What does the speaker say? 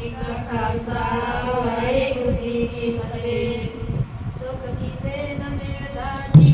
ਜੀ ਕਾ ਖਾਲਸਾ ਵਾਹਿਗੁਰੂ ਜੀ ਕੀ ਫਤਿਹ। ਸੁਖ ਕੀਤੇ ਨ ਮਿਲਦਾ